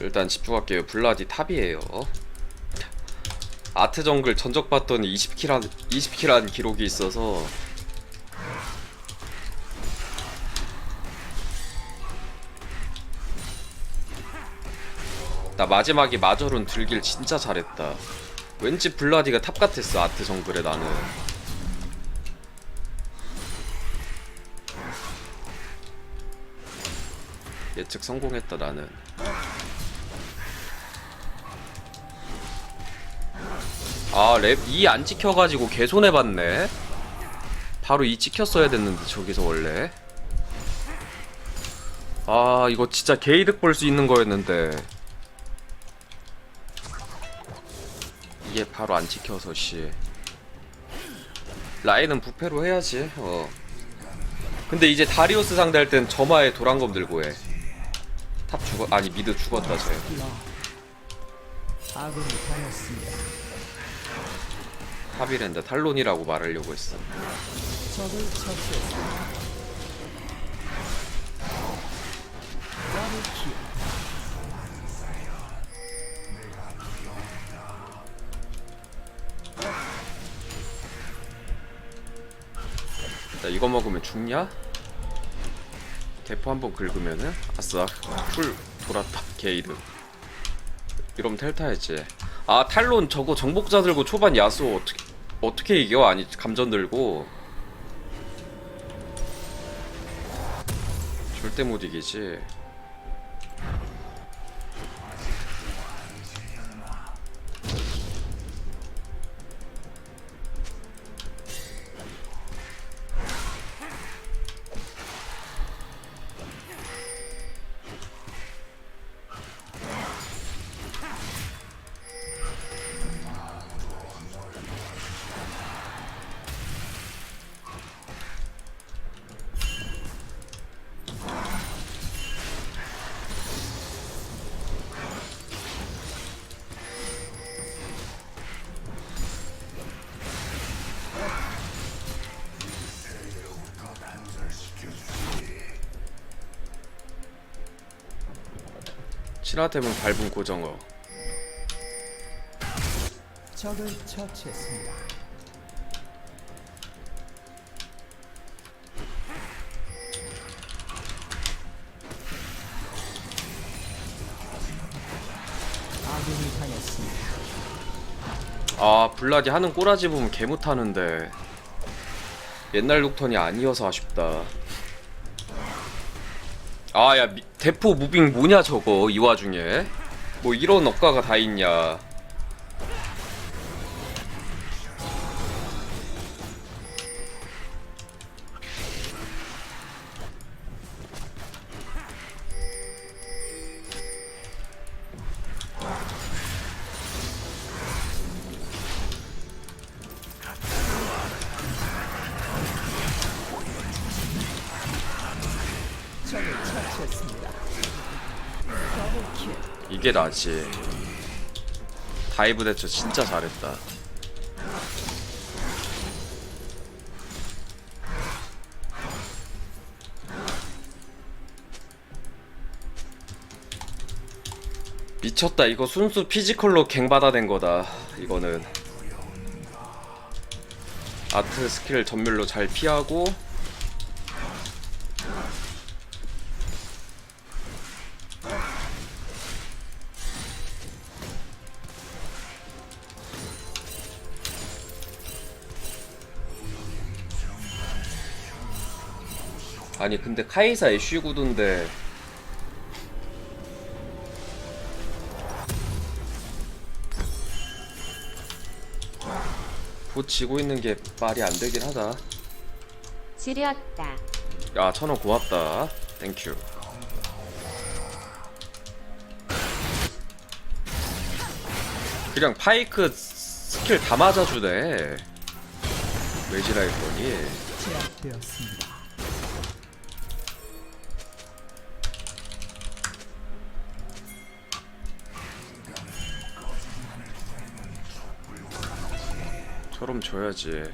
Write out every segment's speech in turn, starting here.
일단 집중할게요. 블라디 탑이에요. 아트 정글 전적 봤더니 20킬 한 20킬 한 기록이 있어서 나 마지막에 마저룬 들길 진짜 잘했다. 왠지 블라디가 탑 같았어 아트 정글에 나는. 예측 성공했다 나는. 아, 랩 2 안 찍혀가지고 개 손해봤네. 바로 2 찍혔어야 됐는데, 저기서 원래. 아, 이거 진짜 개이득 볼 수 있는 거였는데. 이게 바로 안 찍혀서, 씨. 라인은 부패로 해야지, 어. 근데 이제 다리우스 상대할 땐 점화에 도란검 들고 해. 탑 죽었, 아니, 미드 죽었다, 쟤. 아군이 당했습니다. 탑이랜다 탈론이라고 말하려고 했어. 나 이거 먹으면 죽냐? 대포 한번 긁으면은 아싸 풀 돌았다 게이드 이러면 텔타야지 아 탈론 저거 정복자 들고 초반 야수 어떻게 어떻게 이겨? 아니 감전 들고. 절대 못 이기지 신화템은 밟은 고정어 적을 처치했습니다. 아군이 당했습니다. 아 블라디 하는 꼬라지 보면 개 못하는데 옛날 녹턴이 아니어서 아쉽다 아야 대포 무빙 뭐냐 저거 이 와중에? 뭐 이런 억가가 다 있냐 이게 나지. 다이브 대처 진짜 잘했다. 미쳤다. 이거 순수 피지컬로 갱 받아낸 거다 이거는. 아트 스킬 전멸로 잘 피하고 아니 근데 카이사 애쉬 구도인데 보 지고 있는 게 말이 안 되긴 하다. 지렸다. 야 천원 고맙다. 땡큐. 그냥 파이크 스킬 다 맞아주네. 왜지라 했더니 제압되었습니다. 저럼 줘야지.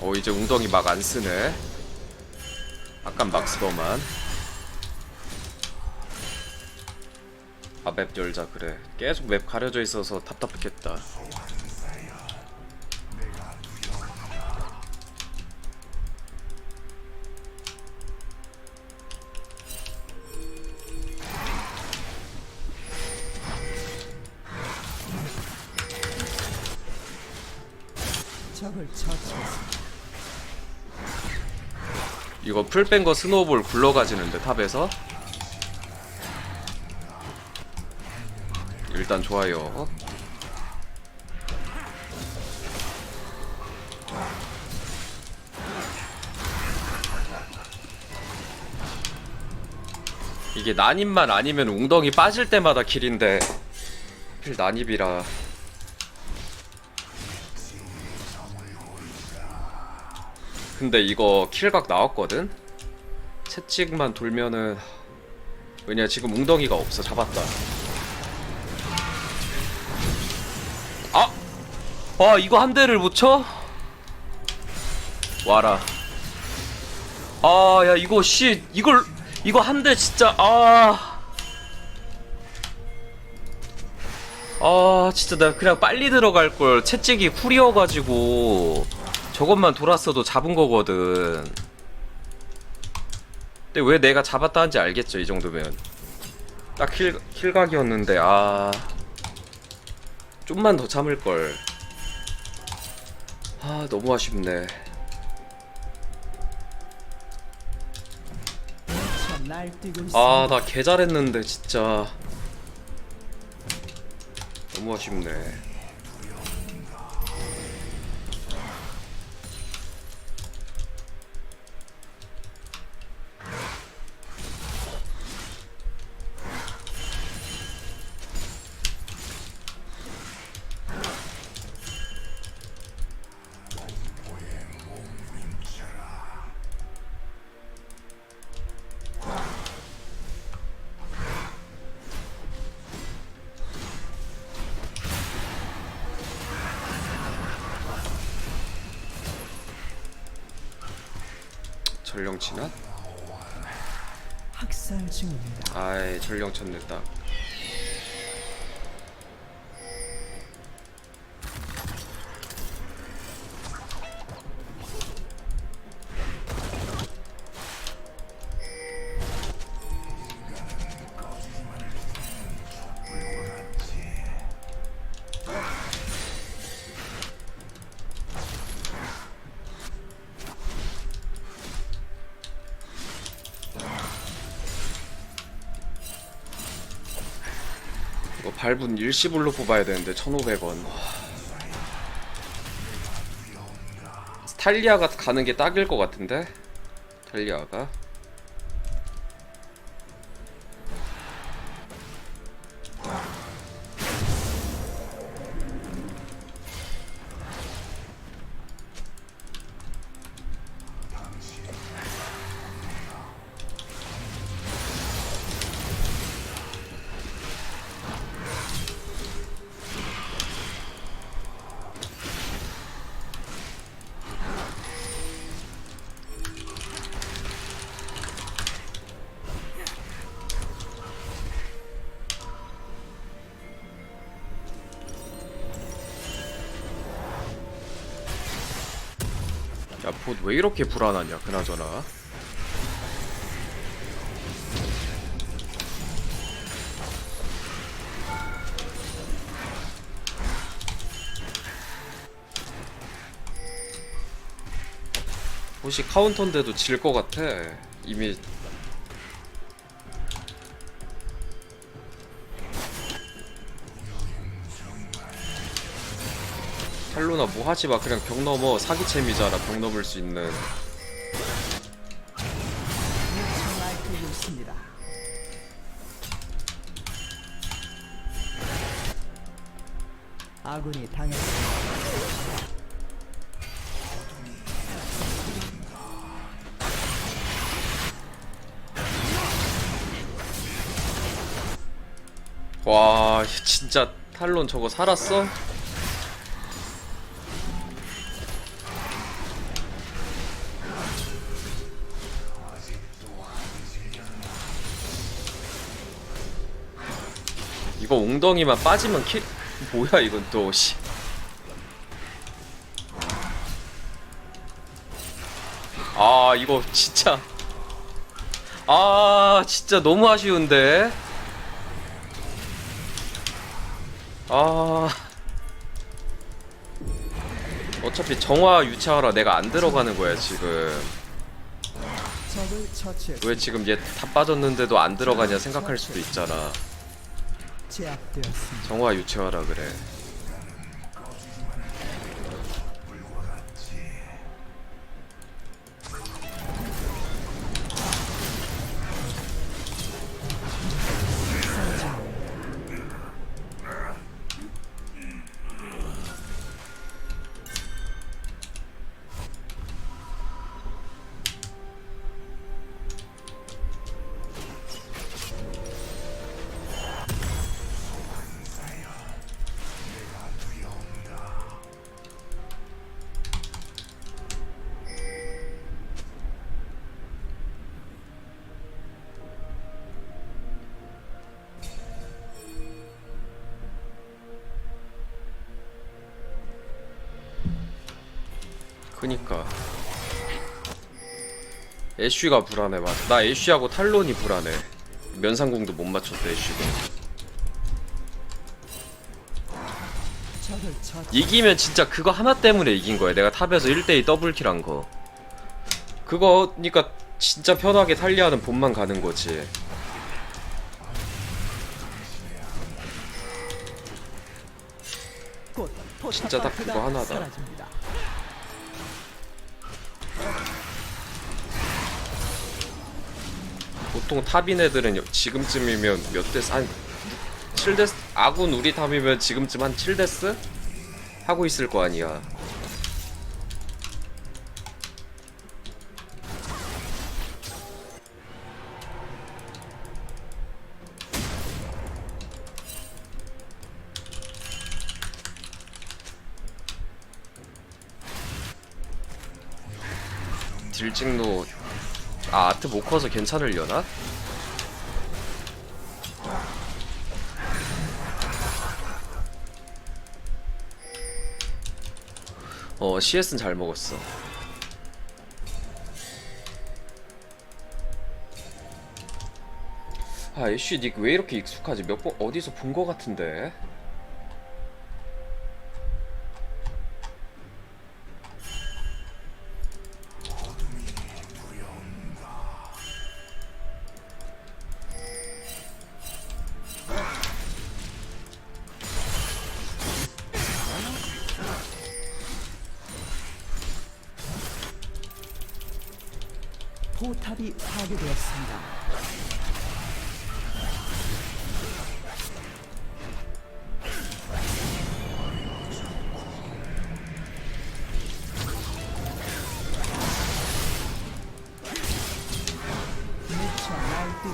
어 이제 웅덩이 막 안 쓰네. 아깐 막 쓰더만 아 맵 열자 그래 계속 맵 가려져 있어서 답답했겠다 이거 풀 뺀 거 스노우볼 굴러가지는데 탑에서? 일단 좋아요. 이게 난입만 아니면 웅덩이 빠질 때마다 길인데 필 난입이라 근데 이거 킬각 나왔거든? 채찍만 돌면은 왜냐 지금 웅덩이가 없어 잡았다 아! 아 이거 한 대를 못 쳐? 와라 아 야 이거 씨 이걸 이거 한 대 진짜 아아 진짜 나 그냥 빨리 들어갈 걸 채찍이 쿨이어가지고 저것만 돌았어도 잡은 거거든. 근데 왜 내가 잡았다는지 알겠죠 이 정도면. 딱 힐, 힐각이었는데 아 좀만 더 참을 걸. 아 너무 아쉽네. 아 나 개 잘했는데 진짜 너무 아쉽네. 전령 치나? 학살 중입니다. 아이 전령 쳤네 딱. 이거 발분 일시불로 뽑아야 되는데 1,500원. 탈리아가 가는 게 딱일 것 같은데? 탈리아가? 야, 봇왜 이렇게 불안하냐, 그나저나. 혹시 카운터인데도 질 것 같아. 이미 탈로나 뭐 하지 마. 그냥 벽 넘어 사기챔이잖아. 벽 넘을 수 있는. 아군이 당했습니다. 와, 진짜 탈론 저거 살았어? 이거 웅덩이만 빠지면 킬 뭐야 이건 또 씨. 아 이거 진짜. 아 진짜 너무 아쉬운데. 아. 어차피 정화 유치하라 내가 안 들어가는 거야 지금. 왜 지금 얘 다 빠졌는데도 안 들어가냐 생각할 수도 있잖아 제압되었습니다. 정화 유치하라 그래 그니까. 애쉬가 불안해 맞아. 나 애쉬하고 탈론이 불안해. 면상궁도 못 적을 처치. 이기면 진짜 그거 하나 때문에 이긴 거야. 내가 탑에서 1대2 더블킬 한거. 그거니까 진짜 편하게 탈리아는 본만 가는 거지. 곧 진짜 딱 그거 하나다. 보통 탑인 애들은 여- 지금쯤이면 몇 데스 한 7데스 아군 우리 탑이면 지금쯤 한 7데스 하고 있을 거 아니야. 딜찍노 아 아트 못 커서 괜찮으려나? 어 CS는 잘 먹었어 아 애쉬 닉 왜 이렇게 익숙하지? 몇 번 어디서 본 거 같은데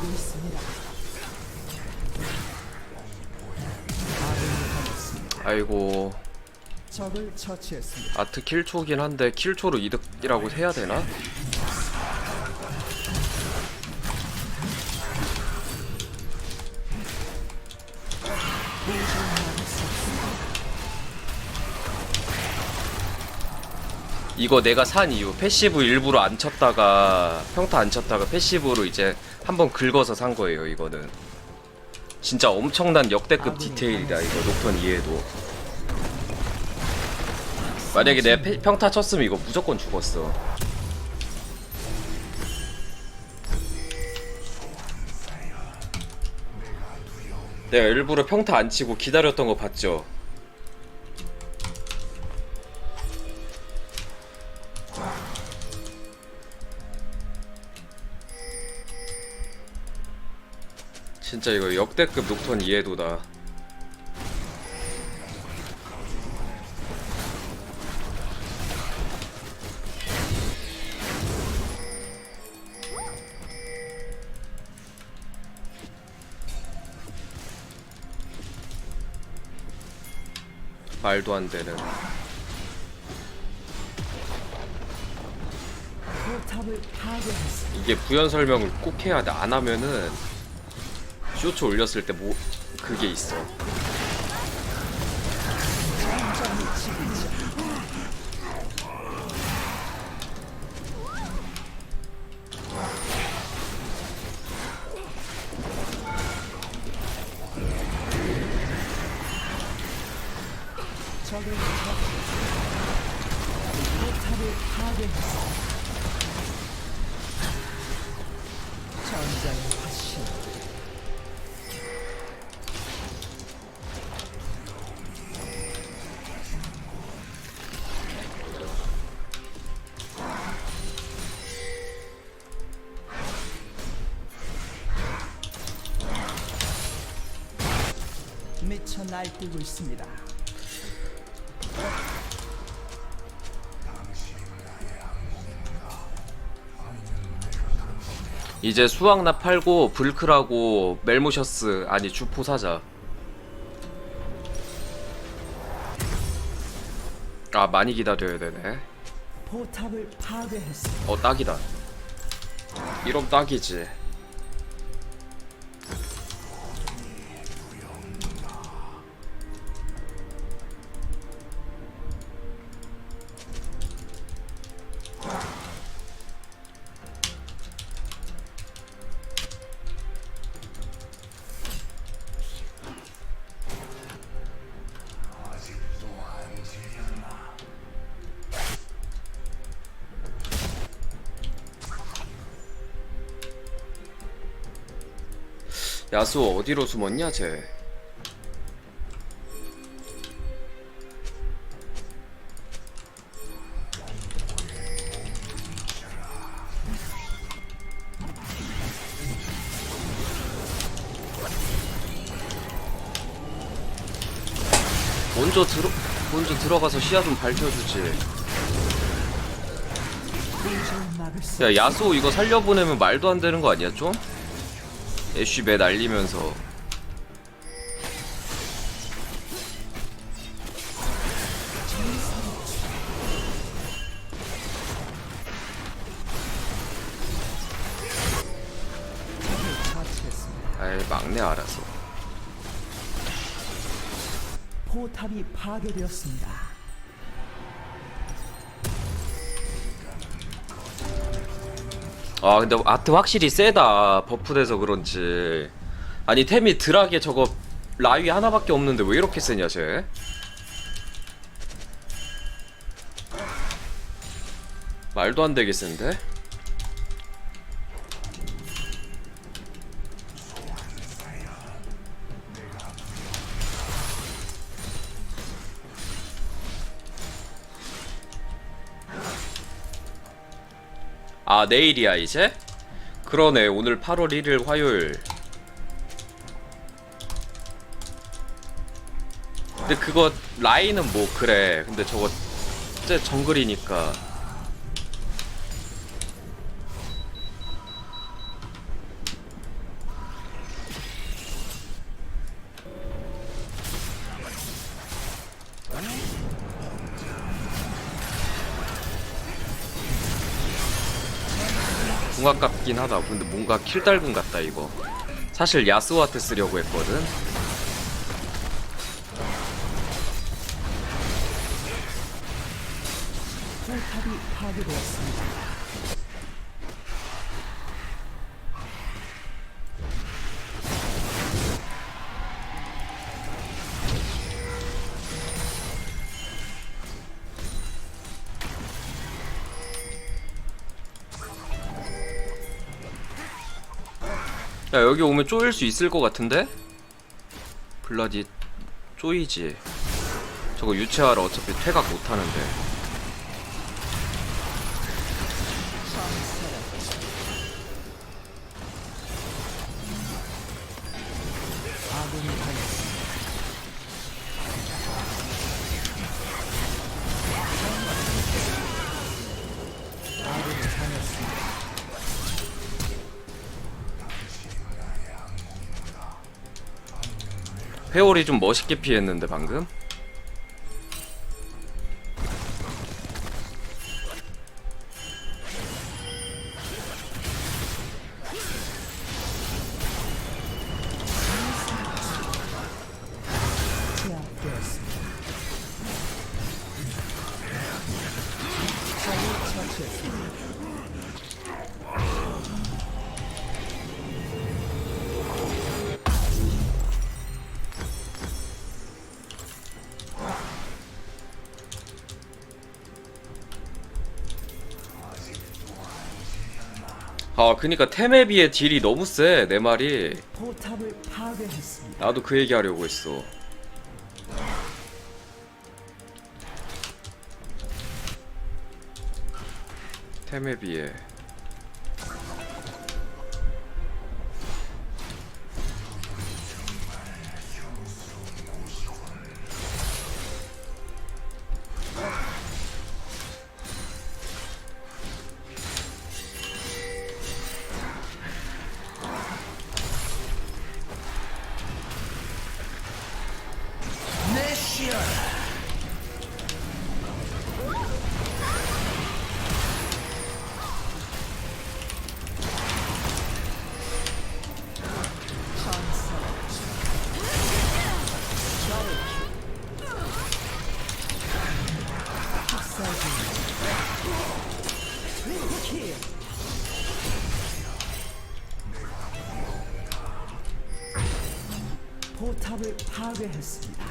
있습니다. 아이고 적을 처치했습니다. 아트 킬초긴 한데 킬초로 이득이라고 해야 되나? 이거 내가 산 이유 패시브 일부러 안 쳤다가 평타 안 쳤다가 패시브로 이제 한번 긁어서 산 거예요 이거는. 진짜 엄청난 역대급 디테일이다 이거 녹턴 이해도. 만약에 내가 패- 평타 쳤으면 이거 무조건 죽었어. 내가 일부러 평타 안 치고 기다렸던 거 봤죠? 진짜 이거 역대급 녹턴 이해도다 말도 안 되는. 이게 부연 설명을 꼭 해야 돼. 안 하면은 쇼츠 올렸을 때 뭐 그게 있어. 미쳐 날뛰고 있습니다. 이제 수학나 팔고 불크라고 멜모셔스 아니 주포 사자. 아 많이 기다려야 되네. 포탑을 파괴했습니다. 어 딱이다. 이럼 딱이지. 야수 어디로 숨었냐 쟤? 먼저 들어 먼저 들어가서 시야 좀 밝혀주지. 야 야수 이거 살려보내면 말도 안 되는 거 아니야 좀? 애쉬 매 날리면서. 아이 막내 알아서 포탑이 파괴되었습니다. 아 근데 아트 확실히 세다. 버프돼서 그런지. 아니 템이 드락에 저거 라위 하나밖에 없는데 왜 이렇게 세냐 쟤? 말도 안 되게 센데 아 내일이야 이제? 그러네. 오늘 8월 1일 화요일. 근데 그거 라인은 뭐 그래. 근데 저거 쟤 정글이니까 같긴 하다. 근데 뭔가 킬달군 같다 이거. 사실 야스와트 쓰려고 했거든. 포탑이 파괴되었습니다. 야 여기 오면 쪼일 수 있을 것 같은데? 블라디 쪼이지 저거 유체하러 어차피 퇴각 못하는데 회오리 좀 멋있게 피했는데 방금? 그니까 비해 딜이 너무 세 내 말이. 나도 그 얘기 하려고 했어 비해 포탑을 파괴했습니다.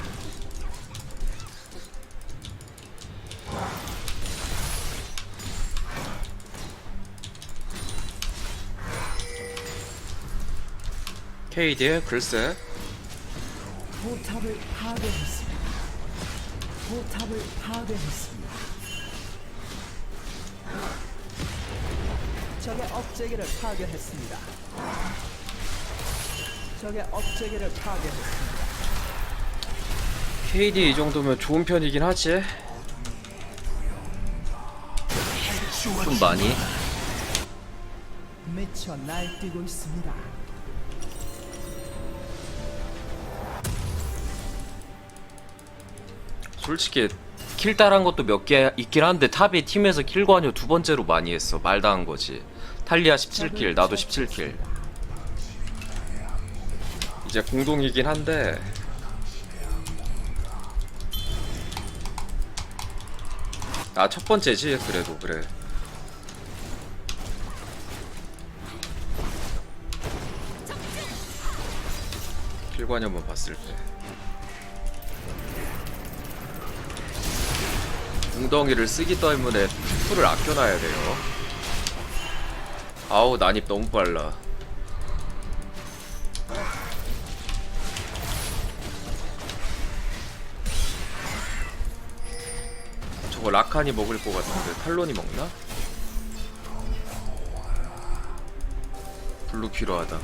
KD 글쎄 포탑을 파괴했습니다. 포탑을 파괴했습니다. 적의 업체계를 파괴했습니다. 적의 업체계를 파괴했습니다. KD 이 정도면 좋은 편이긴 하지 좀 많이 미쳐 날뛰고 있습니다. 솔직히 킬 따란 것도 몇 개 있긴 한데 탑이 팀에서 킬관여 두 번째로 많이 했어 말당한 거지 탈리아 17킬 나도 17킬. 이제 공동이긴 한데. 아 첫 번째지 그래도 그래. 킬관여만 봤을 때. 웅덩이를 쓰기 때문에 풀을 아껴놔야 돼요. 아우 난입 너무 빨라. 저거 라칸이 먹을 것 같은데 탈론이 먹나? 블루 필요하다.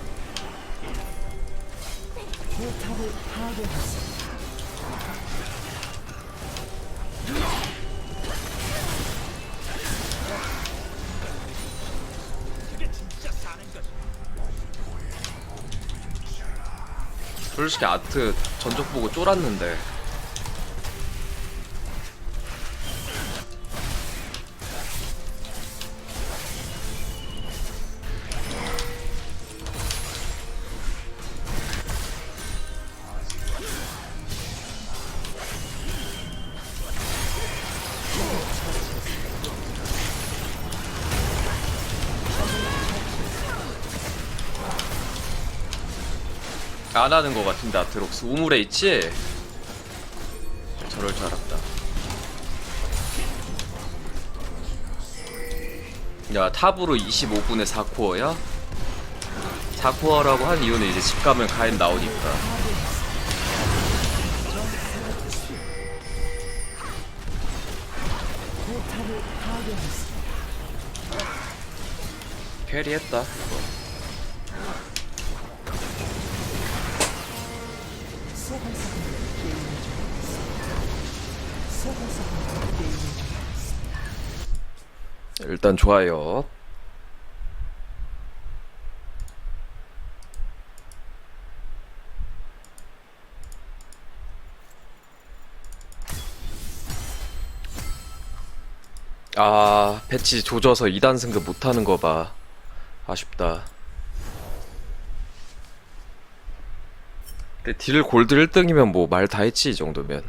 포탑을 파괴했습니 솔직히 아트 전적 보고 쫄았는데 안 하는 것 같은데 아트록스 우물에 있지? 저럴 줄 알았다 야 탑으로 25분에 4코어야? 4코어라고 한 이유는 이제 집 가면 가인 나오니까. 캐리했다 이거 일단 좋아요. 아 배치 조져서 2단 승급 못하는 거 봐. 아쉽다. 근데 딜 골드 1등이면 뭐 말 다 했지 이 정도면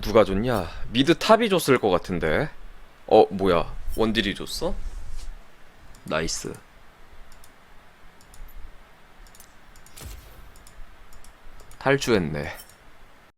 누가 줬냐? 미드 탑이 줬을 것 같은데. 어, 뭐야? 원딜이 줬어? 나이스. 탈주했네.